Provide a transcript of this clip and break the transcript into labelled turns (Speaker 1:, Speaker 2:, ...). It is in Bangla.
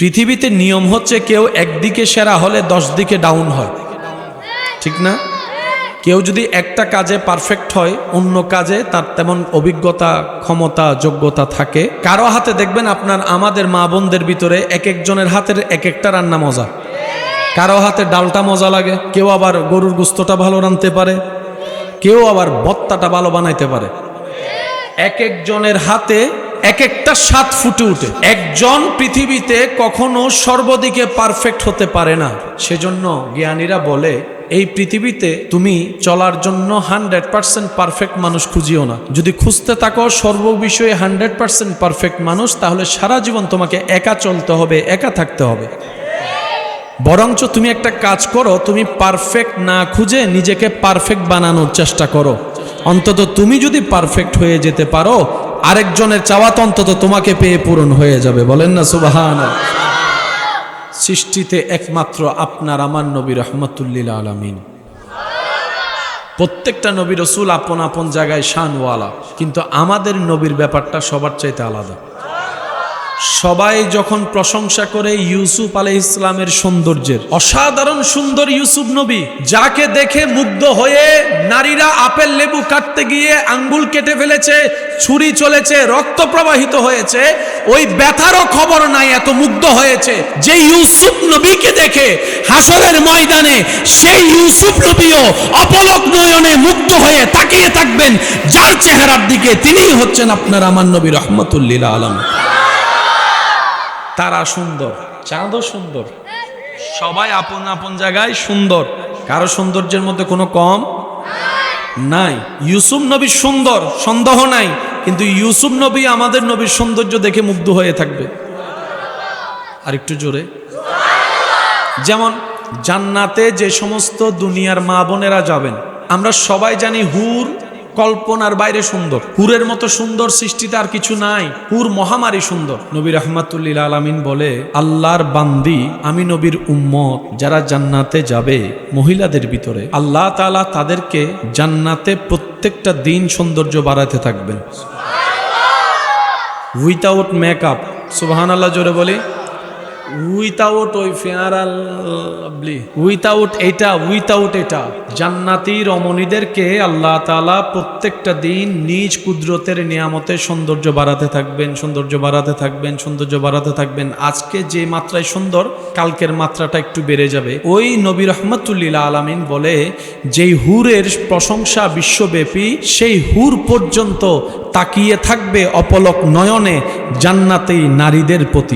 Speaker 1: পৃথিবীতে নিয়ম হচ্ছে কেউ একদিকে সেরা হলে দশ দিকে ডাউন হয়। ঠিক না? কেউ যদি একটা কাজে পারফেক্ট হয়, অন্য কাজে তার তেমন অভিজ্ঞতা, ক্ষমতা, যোগ্যতা থাকে। কারও হাতে দেখবেন আপনার আমাদের মা বোনদের ভিতরে এক একজনের হাতের এক একটা রান্না মজা। কারও হাতে ডালটা মজা লাগে, কেউ আবার গরুর গুস্তটা ভালো রাঁধতে পারে, কেউ আবার বত্তাটা ভালো বানাইতে পারে। এক একজনের হাতে এক একটা সাত ফুটে উঠে। একজন পৃথিবীতে কখনো সর্বদিকে পারফেক্ট হতে পারে না। সেজন্য জ্ঞানীরা বলে, এই পৃথিবীতে তুমি চলার জন্য হান্ড্রেড পার্সেন্ট পারফেক্ট মানুষ খুঁজিও না। যদি খুঁজতে থাকো সর্ববিষয়ে হান্ড্রেড পার্সেন্ট পারফেক্ট মানুষ, তাহলে সারা জীবন তোমাকে একা চলতে হবে, একা থাকতে হবে। বরঞ্চ তুমি একটা কাজ করো, তুমি পারফেক্ট না খুঁজে নিজেকে পারফেক্ট বানানোর চেষ্টা করো। অন্তত তুমি যদি পারফেক্ট হয়ে যেতে পারো আরেকজনের চাওয়াত অন্তত তোমাকে পেয়ে পূরণ হয়ে যাবে। বলেন না সুবাহান সৃষ্টিতে একমাত্র আপনার, আমার নবী রহমতুল্লিল আলমিন। প্রত্যেকটা নবী রসুল আপন আপন জায়গায় শানওয়ালা। কিন্তু আমাদের নবীর ব্যাপারটা সবার চাইতে আলাদা। সবাই যখন প্রশংসা করে ইউসুফ আলাই ইসলামের সৌন্দর্যের। অসাধারণ সুন্দর ইউসুফ নবী, যাকে দেখে মুগ্ধ হয়ে নারীরা আপেল লেবু কাটতে গিয়ে আঙ্গুল কেটে ফেলেছে, ছুরি চলেছে, রক্ত প্রবাহিত হয়েছে, ওই ব্যথারও খবর নাই, এত মুগ্ধ হয়েছে। যে ইউসুফ নবীকে দেখে হাসরের ময়দানে সেই ইউসুফ নবীও অপলক নয়নে মুগ্ধ হয়ে তাকিয়ে থাকবেন, যার চেহারার দিকে তিনিই হচ্ছেন আপনার আমার নবী রহমতুল্লিল আলম। তারা সুন্দর। চাঁদও সুন্দর। সবাই আপন আপন জায়গায় সুন্দর। কারও সৌন্দর্যের মধ্যে কোনো কম নাই। ইউসুফ নবী সুন্দর, সন্দেহ নাই। কিন্তু ইউসুফ নবী আমাদের নবীর সৌন্দর্য দেখে মুগ্ধ হয়ে থাকবে। আর একটু জোরে। যেমন, জান্নাতে যে সমস্ত দুনিয়ার মা বোনেরা যাবেন, আমরা সবাই জানি হুর কল্পনার বাইরে সুন্দর। হুরের মতো সুন্দর সৃষ্টিতে আর কিছু নাই। হুর মহামারী সুন্দর। নবী রহমাতুল্লিল আলামিন বলে আল্লাহর বান্দি আমি নবীর উম্মত যারা জান্নাতে যাবে মহিলাদের ভিতরে। আল্লাহ তালা তাদেরকে জান্নাতে প্রত্যেকটা দিন সৌন্দর্য বাড়াতে থাকবেন। উইথাউট মেকআপ সুবহান আল্লাহ জোরে বলি। উইথাউট ওই ফেয়ারাল উইথাউট এটা উইথাউট এটা। জান্নাতি রমণীদেরকে আল্লাহ তাআলা প্রত্যেকটা দিন নিজ কুদরতের নিয়ামতে সৌন্দর্য বাড়াতে থাকবেন, সৌন্দর্য বাড়াতে থাকবেন, সৌন্দর্য বাড়াতে থাকবেন। আজকে যে মাত্রায় সুন্দর, কালকের মাত্রাটা একটু বেড়ে যাবে। ওই নবী রহমতুল্লিল আলামিন বলে, যেই হুরের প্রশংসা বিশ্বব্যাপী, সেই হুর পর্যন্ত তাকিয়ে থাকবে অপলক নয়নে জান্নাতেই নারীদের প্রতি।